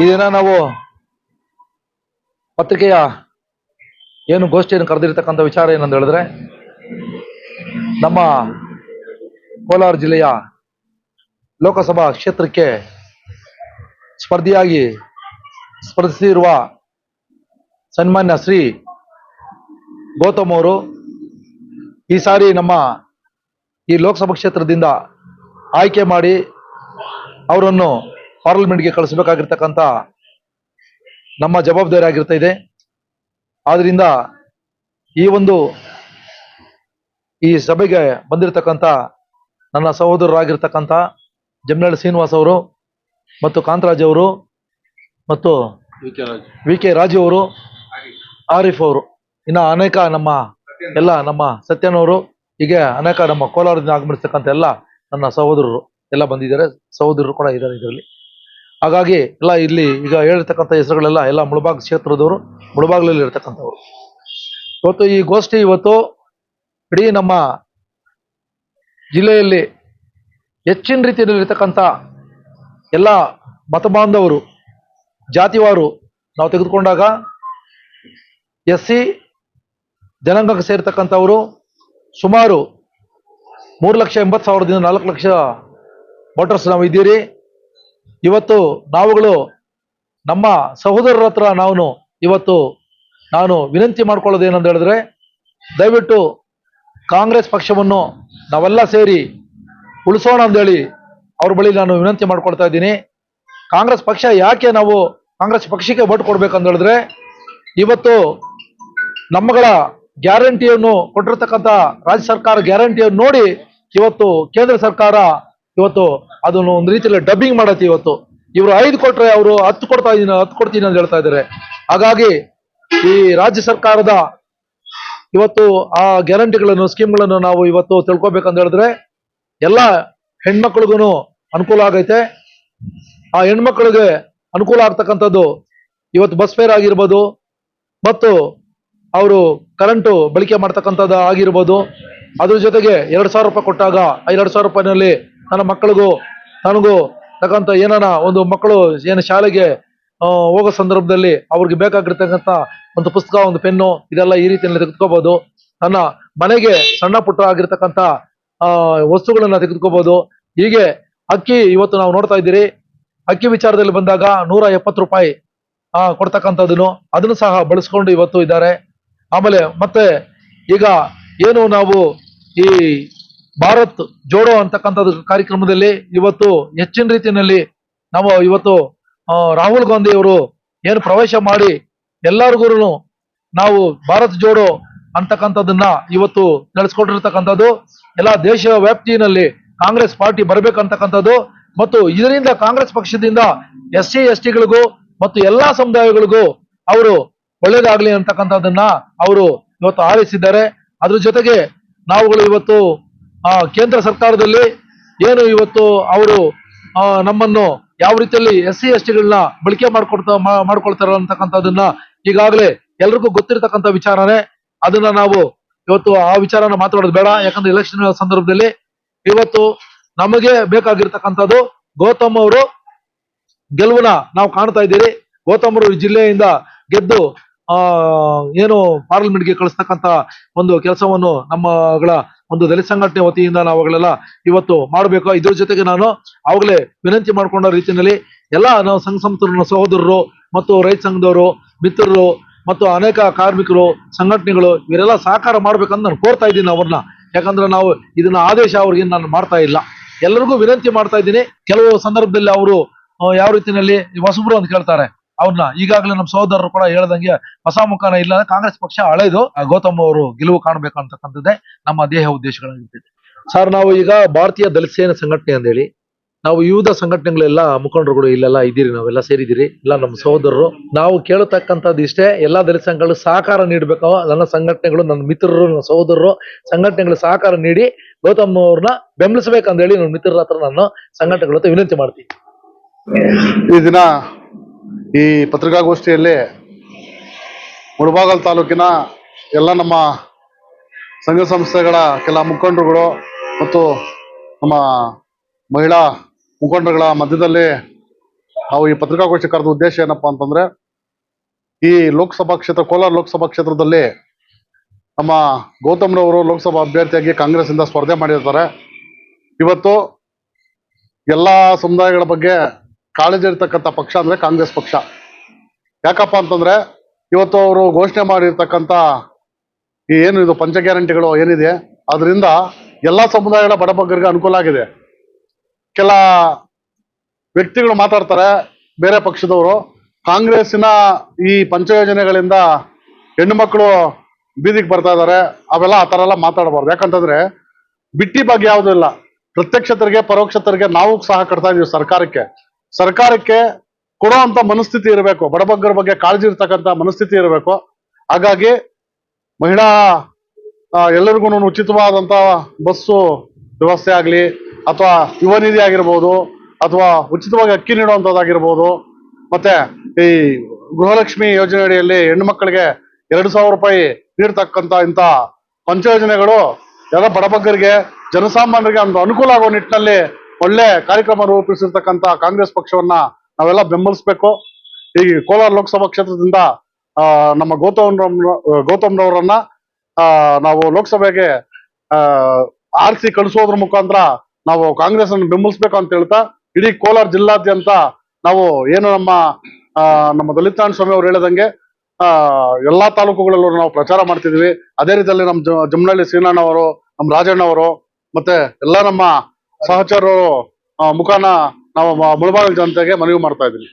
ಈ ದಿನ ನಾವು ಪತ್ರಿಕೆಯ ಏನು ಗೋಷ್ಠಿಯನ್ನು ಕರೆದಿರ್ತಕ್ಕಂಥ ವಿಚಾರ ಏನಂತ ಹೇಳಿದ್ರೆ, ನಮ್ಮ ಕೋಲಾರ ಜಿಲ್ಲೆಯ ಲೋಕಸಭಾ ಕ್ಷೇತ್ರಕ್ಕೆ ಸ್ಪರ್ಧಿಯಾಗಿ ಸ್ಪರ್ಧಿಸಿರುವ ಸನ್ಮಾನ್ಯ ಶ್ರೀ ಗೌತಮ್ ಅವರು, ಈ ಸಾರಿ ನಮ್ಮ ಈ ಲೋಕಸಭಾ ಕ್ಷೇತ್ರದಿಂದ ಆಯ್ಕೆ ಮಾಡಿ ಅವರನ್ನು ಪಾರ್ಲಿಮೆಂಟ್ಗೆ ಕಳಿಸಬೇಕಾಗಿರ್ತಕ್ಕಂಥ ನಮ್ಮ ಜವಾಬ್ದಾರಿ ಆಗಿರ್ತಾ ಇದೆ. ಆದ್ರಿಂದ ಈ ಒಂದು ಈ ಸಭೆಗೆ ಬಂದಿರತಕ್ಕಂಥ ನನ್ನ ಸಹೋದರರಾಗಿರ್ತಕ್ಕಂಥ ಜಮ್ನಾಳ್ ಶ್ರೀನಿವಾಸ್ ಅವರು ಮತ್ತು ಕಾಂತರಾಜ್ ಅವರು ಮತ್ತು ವಿ ಕೆ ರಾಜು ಅವರು, ಆರಿಫ್ ಅವರು, ಇನ್ನು ಅನೇಕ ನಮ್ಮ ಎಲ್ಲ ನಮ್ಮ ಸತ್ಯನವರು ಹೀಗೆ ಅನೇಕ ನಮ್ಮ ಕೋಲಾರದಿಂದ ಆಗಮಿಸ್ತಕ್ಕಂಥ ಎಲ್ಲ ನನ್ನ ಸಹೋದರರು ಎಲ್ಲ ಬಂದಿದ್ದಾರೆ. ಸಹೋದರರು ಕೂಡ ಇದ್ದಾರೆ ಇದರಲ್ಲಿ. ಹಾಗಾಗಿ ಎಲ್ಲ ಇಲ್ಲಿ ಈಗ ಹೇಳಿರ್ತಕ್ಕಂಥ ಹೆಸರುಗಳೆಲ್ಲ ಎಲ್ಲ ಮುಳಬಾಗ್ ಕ್ಷೇತ್ರದವರು, ಮುಳಬಾಗ್ಲಲ್ಲಿ ಇರ್ತಕ್ಕಂಥವ್ರು. ಇವತ್ತು ಈ ಗೋಷ್ಠಿ ಇವತ್ತು ಇಡೀ ನಮ್ಮ ಜಿಲ್ಲೆಯಲ್ಲಿ ಹೆಚ್ಚಿನ ರೀತಿಯಲ್ಲಿ ಇರ್ತಕ್ಕಂಥ ಎಲ್ಲ ಮತ ಬಾಂಧವರು, ಜಾತಿವಾರು ನಾವು ತೆಗೆದುಕೊಂಡಾಗ ಎಸ್ ಸಿ ಜನಾಂಗಕ್ಕೆ ಸೇರ್ತಕ್ಕಂಥವರು ಸುಮಾರು ಮೂರು ಲಕ್ಷ ಎಂಬತ್ತು ಸಾವಿರದಿಂದ ನಾಲ್ಕು ಲಕ್ಷ ವೋಟರ್ಸ್ ನಾವು ಇದ್ದೀರಿ. ಇವತ್ತು ನಾವುಗಳು ನಮ್ಮ ಸಹೋದರರ ಹತ್ರ ನಾವು ಇವತ್ತು ನಾನು ವಿನಂತಿ ಮಾಡ್ಕೊಳ್ಳೋದು ಏನಂತ ಹೇಳಿದ್ರೆ, ದಯವಿಟ್ಟು ಕಾಂಗ್ರೆಸ್ ಪಕ್ಷವನ್ನು ನಾವೆಲ್ಲ ಸೇರಿ ಉಳಿಸೋಣ ಅಂತೇಳಿ ಅವ್ರ ಬಳಿ ನಾನು ವಿನಂತಿ ಮಾಡ್ಕೊಳ್ತಾ ಇದ್ದೀನಿ. ಕಾಂಗ್ರೆಸ್ ಪಕ್ಷ ಯಾಕೆ ನಾವು ಕಾಂಗ್ರೆಸ್ ಪಕ್ಷಕ್ಕೆ ಓಟ್ ಕೊಡ್ಬೇಕಂತ ಹೇಳಿದ್ರೆ, ಇವತ್ತು ನಮ್ಮಗಳ ಗ್ಯಾರಂಟಿಯನ್ನು ಕೊಟ್ಟಿರ್ತಕ್ಕಂಥ ರಾಜ್ಯ ಸರ್ಕಾರ ಗ್ಯಾರಂಟಿಯನ್ನು ನೋಡಿ ಇವತ್ತು ಕೇಂದ್ರ ಸರ್ಕಾರ ಇವತ್ತು ಅದನ್ನು ಒಂದು ರೀತಿಯಲ್ಲಿ ಡಬ್ಬಿಂಗ್ ಮಾಡತ್ತೆ ಇವತ್ತು. ಇವರು ಐದು ಕೊಟ್ರೆ ಅವರು ಹತ್ತು ಕೊಡ್ತಾ ಇದೀನಿ, ಹತ್ತು ಕೊಡ್ತೀನಿ ಅಂತ ಹೇಳ್ತಾ ಇದ್ದಾರೆ. ಹಾಗಾಗಿ ಈ ರಾಜ್ಯ ಸರ್ಕಾರದ ಇವತ್ತು ಆ ಗ್ಯಾರಂಟಿಗಳನ್ನು ಸ್ಕೀಮ್ಗಳನ್ನು ನಾವು ಇವತ್ತು ತಿಳ್ಕೊಬೇಕಂತ ಹೇಳಿದ್ರೆ ಎಲ್ಲ ಹೆಣ್ಮಕ್ಳಿಗೂ ಅನುಕೂಲ ಆಗೈತೆ. ಆ ಹೆಣ್ಮಕ್ಳಿಗೆ ಅನುಕೂಲ ಆಗ್ತಕ್ಕಂಥದ್ದು ಇವತ್ತು ಬಸ್ ಫೇರ್ ಆಗಿರ್ಬೋದು ಮತ್ತು ಅವರು ಕರೆಂಟು ಬಳಕೆ ಮಾಡ್ತಕ್ಕಂಥದ್ದು ಆಗಿರ್ಬೋದು. ಅದ್ರ ಜೊತೆಗೆ ಎರಡು ಸಾವಿರ ರೂಪಾಯಿ ಕೊಟ್ಟಾಗ ಎರಡು ಸಾವಿರ ರೂಪಾಯಿನಲ್ಲಿ ನನ್ನ ಮಕ್ಕಳಿಗೂ, ನನಗೂ ತಕ್ಕಂಥ ಏನಾನ ಒಂದು ಮಕ್ಕಳು ಏನು ಶಾಲೆಗೆ ಹೋಗೋ ಸಂದರ್ಭದಲ್ಲಿ ಅವ್ರಿಗೆ ಬೇಕಾಗಿರ್ತಕ್ಕಂಥ ಒಂದು ಪುಸ್ತಕ, ಒಂದು ಪೆನ್ನು ಇದೆಲ್ಲ ಈ ರೀತಿಯಲ್ಲಿ ತೆಗೆದುಕೋಬಹುದು ನನ್ನ ಮನೆಗೆ ಸಣ್ಣ ಪುಟ್ಟ ಆಗಿರ್ತಕ್ಕಂಥ ವಸ್ತುಗಳನ್ನು ತೆಗೆದುಕೋಬಹುದು ಹೀಗೆ ಅಕ್ಕಿ ಇವತ್ತು ನಾವು ನೋಡ್ತಾ ಇದ್ದೀರಿ. ಅಕ್ಕಿ ವಿಚಾರದಲ್ಲಿ ಬಂದಾಗ ನೂರ ಎಪ್ಪತ್ತು ರೂಪಾಯಿ ಕೊಡ್ತಕ್ಕಂಥದ್ದನ್ನು ಅದನ್ನು ಸಹ ಬಳಸ್ಕೊಂಡು ಇವತ್ತು ಇದ್ದಾರೆ. ಆಮೇಲೆ ಮತ್ತೆ ಈಗ ಏನು ನಾವು ಈ ಭಾರತ್ ಜೋಡೋ ಅಂತಕ್ಕಂಥದ್ದು ಕಾರ್ಯಕ್ರಮದಲ್ಲಿ ಇವತ್ತು ಹೆಚ್ಚಿನ ರೀತಿಯಲ್ಲಿ ನಾವು ಇವತ್ತು ರಾಹುಲ್ ಗಾಂಧಿ ಅವರು ಏನು ಪ್ರವೇಶ ಮಾಡಿ ಎಲ್ಲರಿಗೂ ನಾವು ಭಾರತ್ ಜೋಡೋ ಅಂತಕ್ಕಂಥದ್ದನ್ನ ಇವತ್ತು ನಡೆಸ್ಕೊಂಡಿರ್ತಕ್ಕಂಥದ್ದು ಎಲ್ಲ ದೇಶ ವ್ಯಾಪ್ತಿನಲ್ಲಿ ಕಾಂಗ್ರೆಸ್ ಪಾರ್ಟಿ ಬರಬೇಕಂತಕ್ಕಂಥದ್ದು ಮತ್ತು ಇದರಿಂದ ಕಾಂಗ್ರೆಸ್ ಪಕ್ಷದಿಂದ ಎಸ್ ಸಿ ಎಸ್ ಟಿಗಳಿಗೂ ಮತ್ತು ಎಲ್ಲಾ ಸಮುದಾಯಗಳಿಗೂ ಅವರು ಒಳ್ಳೇದಾಗ್ಲಿ ಅಂತಕ್ಕಂಥದ್ದನ್ನ ಅವರು ಇವತ್ತು ಆರಿಸಿದ್ದಾರೆ. ಅದ್ರ ಜೊತೆಗೆ ನಾವುಗಳು ಇವತ್ತು ಆ ಕೇಂದ್ರ ಸರ್ಕಾರದಲ್ಲಿ ಏನು ಇವತ್ತು ಅವರು ನಮ್ಮನ್ನು ಯಾವ ರೀತಿಯಲ್ಲಿ ಎಸ್ ಸಿ ಎಸ್ ಟಿಗಳನ್ನ ಬಳಕೆ ಮಾಡ್ಕೊಡ್ತಾ ಮಾಡ್ಕೊಳ್ತಾರ ಅಂತಕ್ಕಂಥದ್ದನ್ನ ಈಗಾಗಲೇ ಎಲ್ರಿಗೂ ಗೊತ್ತಿರತಕ್ಕಂಥ ವಿಚಾರನೇ. ಅದನ್ನ ನಾವು ಇವತ್ತು ಆ ವಿಚಾರನ ಮಾತಾಡೋದು ಬೇಡ. ಯಾಕಂದ್ರೆ ಎಲೆಕ್ಷನ್ ಸಂದರ್ಭದಲ್ಲಿ ಇವತ್ತು ನಮಗೆ ಬೇಕಾಗಿರ್ತಕ್ಕಂಥದ್ದು ಗೌತಮ್ ಅವರು ಗೆಲುವನ್ನ ನಾವು ಕಾಣ್ತಾ ಇದ್ದೀರಿ. ಗೌತಮ್ ಅವರು ಜಿಲ್ಲೆಯಿಂದ ಗೆದ್ದು, ಆ, ಏನು ಪಾರ್ಲಿಮೆಂಟ್ಗೆ ಕಳಿಸ್ತಕ್ಕಂತ ಒಂದು ಕೆಲಸವನ್ನು ನಮ್ಮಗಳ ಒಂದು ದಲಿತ ಸಂಘಟನೆ ವತಿಯಿಂದ ನಾವುಗಳೆಲ್ಲ ಇವತ್ತು ಮಾಡಬೇಕು. ಇದ್ರ ಜೊತೆಗೆ ನಾನು ಅವಾಗಲೇ ವಿನಂತಿ ಮಾಡಿಕೊಂಡ ರೀತಿಯಲ್ಲಿ ಎಲ್ಲ ನಾವು ಸಂಘ ಸಂಸ್ಥರ ಸಹೋದರರು ಮತ್ತು ರೈತ ಸಂಘದವರು, ಮಿತ್ರರು ಮತ್ತು ಅನೇಕ ಕಾರ್ಮಿಕರು, ಸಂಘಟನೆಗಳು ಇವರೆಲ್ಲ ಸಹಕಾರ ಮಾಡ್ಬೇಕಂತ ನಾನು ಕೋರ್ತಾ ಇದ್ದೀನಿ ಅವ್ರನ್ನ. ಯಾಕಂದ್ರೆ ನಾವು ಇದನ್ನ ಆದೇಶ ಅವ್ರಿಗೆ ನಾನು ಮಾಡ್ತಾ ಇಲ್ಲ. ಎಲ್ಲರಿಗೂ ವಿನಂತಿ ಮಾಡ್ತಾ ಇದ್ದೀನಿ. ಕೆಲವು ಸಂದರ್ಭದಲ್ಲಿ ಅವರು ಯಾವ ರೀತಿಯಲ್ಲಿ, ಹೊಸಬ್ರು ಅಂತ ಕೇಳ್ತಾರೆ. ಅವ್ರನ್ನ ಈಗಾಗಲೇ ನಮ್ಮ ಸಹೋದರರು ಕೂಡ ಹೇಳ್ದಂಗೆ ಹೊಸ ಮುಖಾನ ಇಲ್ಲ ಕಾಂಗ್ರೆಸ್ ಪಕ್ಷ ಹಳೆದು. ಆ ಗೌತಮ್ ಅವರು ಗೆಲುವು ಕಾಣಬೇಕು ಅಂತಕ್ಕಂಥದ್ದೇ ನಮ್ಮ ದೇಹ ಉದ್ದೇಶಗಳಾಗಿರ್ತದೆ ಸರ್ ನಾವು ಈಗ ಭಾರತೀಯ ದಲಿತ ಸೇನೆ ಸಂಘಟನೆ ಅಂತೇಳಿ ನಾವು ವಿವಿಧ ಸಂಘಟನೆಗಳೆಲ್ಲ ಮುಖಂಡರುಗಳು ಇಲ್ಲೆಲ್ಲ ಇದ್ದೀರಿ ನಾವೆಲ್ಲ ಸೇರಿದ್ದೀರಿ. ಇಲ್ಲ ನಮ್ಮ ಸಹೋದರರು. ನಾವು ಕೇಳತಕ್ಕಂಥದ್ದು ಇಷ್ಟೇ ಎಲ್ಲಾ ದಲಿತ ಸಂಘಗಳು ಸಹಕಾರ ನೀಡಬೇಕು. ನನ್ನ ಸಂಘಟನೆಗಳು ನನ್ನ ಮಿತ್ರರು ನನ್ನ ಸಹೋದರರು ಸಂಘಟನೆಗಳು ಸಹಕಾರ ನೀಡಿ ಗೌತಮ್ ಅವ್ರನ್ನ ಬೆಂಬಲಿಸಬೇಕಂತ ಹೇಳಿ ನನ್ನ ಮಿತ್ರರ ಹತ್ರ ನಾನು ಸಂಘಟನೆಗಳ ಹತ್ರ ವಿನಂತಿ ಮಾಡ್ತೀನಿ. ಈ ದಿನ ಈ ಪತ್ರಿಕಾಗೋಷ್ಠಿಯಲ್ಲಿ ಮುಳಬಾಗಲ್ ತಾಲೂಕಿನ ಎಲ್ಲ ನಮ್ಮ ಸಂಘ ಸಂಸ್ಥೆಗಳ ಕೆಲ ಮುಖಂಡರುಗಳು ಮತ್ತು ನಮ್ಮ ಮಹಿಳಾ ಮುಖಂಡರುಗಳ ಮಧ್ಯದಲ್ಲಿ ನಾವು ಈ ಪತ್ರಿಕಾಗೋಷ್ಠಿ ಕರೆದ ಉದ್ದೇಶ ಏನಪ್ಪಾ ಅಂತಂದ್ರೆ, ಈ ಲೋಕಸಭಾ ಕ್ಷೇತ್ರ, ಕೋಲಾರ ಲೋಕಸಭಾ ಕ್ಷೇತ್ರದಲ್ಲಿ ನಮ್ಮ ಗೌತಮ್ರವರು ಲೋಕಸಭಾ ಅಭ್ಯರ್ಥಿಯಾಗಿ ಕಾಂಗ್ರೆಸ್ ಇಂದ ಸ್ಪರ್ಧೆ ಮಾಡಿರ್ತಾರೆ. ಇವತ್ತು ಎಲ್ಲಾ ಸಮುದಾಯಗಳ ಬಗ್ಗೆ ಕಾಳಜಿ ಇರ್ತಕ್ಕಂಥ ಪಕ್ಷ ಅಂದ್ರೆ ಕಾಂಗ್ರೆಸ್ ಪಕ್ಷ. ಯಾಕಪ್ಪ ಅಂತಂದ್ರೆ ಇವತ್ತು ಅವರು ಘೋಷಣೆ ಮಾಡಿರ್ತಕ್ಕಂಥ ಈ ಏನು ಇದು ಪಂಚ ಗ್ಯಾರಂಟಿಗಳು ಏನಿದೆ, ಅದರಿಂದ ಎಲ್ಲಾ ಸಮುದಾಯಗಳ ಬಡಬಗ್ಗರಿಗೆ ಅನುಕೂಲ ಆಗಿದೆ. ಕೆಲ ವ್ಯಕ್ತಿಗಳು ಮಾತಾಡ್ತಾರೆ, ಬೇರೆ ಪಕ್ಷದವರು, ಕಾಂಗ್ರೆಸ್ಸಿನ ಈ ಪಂಚ ಯೋಜನೆಗಳಿಂದ ಹೆಣ್ಣು ಮಕ್ಕಳು ಬೀದಿಗೆ ಬರ್ತಾ ಇದ್ದಾರೆ, ಅವೆಲ್ಲ ಆ ಥರ ಎಲ್ಲ ಮಾತಾಡಬಾರ್ದು. ಯಾಕಂತಂದ್ರೆ ಬಿಟ್ಟಿ ಬಗ್ಗೆ ಯಾವುದೂ ಇಲ್ಲ. ಪರೋಕ್ಷ ಪರೋಕ್ಷತರಿಗೆ ನಾವು ಸಹ ಕಟ್ತಾ ಇದೀವಿ ಸರ್ಕಾರಕ್ಕೆ. ಸರ್ಕಾರಕ್ಕೆ ಕೊಡುವಂತ ಮನಸ್ಥಿತಿ ಇರಬೇಕು. ಬಡಬಗ್ಗರ ಬಗ್ಗೆ ಕಾಳಜಿ ಇರ್ತಕ್ಕಂಥ ಮನಸ್ಥಿತಿ ಇರಬೇಕು. ಹಾಗಾಗಿ ಮಹಿಳಾ ಎಲ್ಲರಿಗೂ ಉಚಿತವಾದಂತ ಬಸ್ಸು ವ್ಯವಸ್ಥೆ ಆಗಲಿ, ಅಥವಾ ಯುವ ನಿಧಿ ಆಗಿರ್ಬೋದು, ಅಥವಾ ಉಚಿತವಾಗಿ ಅಕ್ಕಿ ನೀಡುವಂಥದ್ದಾಗಿರ್ಬೋದು ಮತ್ತೆ ಈ ಗೃಹಲಕ್ಷ್ಮಿ ಯೋಜನೆ ಅಡಿಯಲ್ಲಿ ಹೆಣ್ಣು ಮಕ್ಕಳಿಗೆ ಎರಡು ಸಾವಿರ ರೂಪಾಯಿ ನೀಡ್ತಕ್ಕಂಥ ಇಂಥ ಪಂಚಯೋಜನೆಗಳು ಎಲ್ಲ ಬಡಬಗ್ಗರಿಗೆ, ಜನಸಾಮಾನ್ಯರಿಗೆ ಒಂದು ಅನುಕೂಲ ಆಗುವ ನಿಟ್ಟಿನಲ್ಲಿ ಒಳ್ಳೆ ಕಾರ್ಯಕ್ರಮ ರೂಪಿಸಿರ್ತಕ್ಕಂಥ ಕಾಂಗ್ರೆಸ್ ಪಕ್ಷವನ್ನ ನಾವೆಲ್ಲ ಬೆಂಬಲಿಸಬೇಕು. ಈ ಕೋಲಾರ ಲೋಕಸಭಾ ಕ್ಷೇತ್ರದಿಂದ ನಮ್ಮ ಗೌತಮ್ ಗೌತಮ್ರವರನ್ನ ಆ, ನಾವು ಲೋಕಸಭೆಗೆ ಆ ಆರಿಸಿ ಕಳಿಸೋದ್ರ ಮುಖಾಂತರ ನಾವು ಕಾಂಗ್ರೆಸ್ ಅನ್ನು ಬೆಂಬಲಿಸಬೇಕು ಅಂತ ಹೇಳ್ತಾ ಇಡೀ ಕೋಲಾರ ಜಿಲ್ಲಾದ್ಯಂತ ನಾವು ಏನು ನಮ್ಮ ನಮ್ಮ ದಲಿತ ಸ್ವಾಮಿ ಅವರು ಹೇಳಿದಂಗೆ ಆ ಎಲ್ಲಾ ತಾಲೂಕುಗಳಲ್ಲೂ ನಾವು ಪ್ರಚಾರ ಮಾಡ್ತಿದ್ವಿ ಅದೇ ರೀತಿಯಲ್ಲಿ ನಮ್ಮ ಜಮನಹಳ್ಳಿ ಶ್ರೀನಣ್ಣ ಅವರು ನಮ್ಮ ರಾಜಣ್ಣ ಅವರು ಮತ್ತೆ ಎಲ್ಲ ನಮ್ಮ ಸಹಚರರು ಮುಖಾನ ನಾವು ಮುಳಬಾಗಿಲು ಜನತೆಗೆ ಮನವಿ ಮಾಡ್ತಾ ಇದ್ದೀವಿ.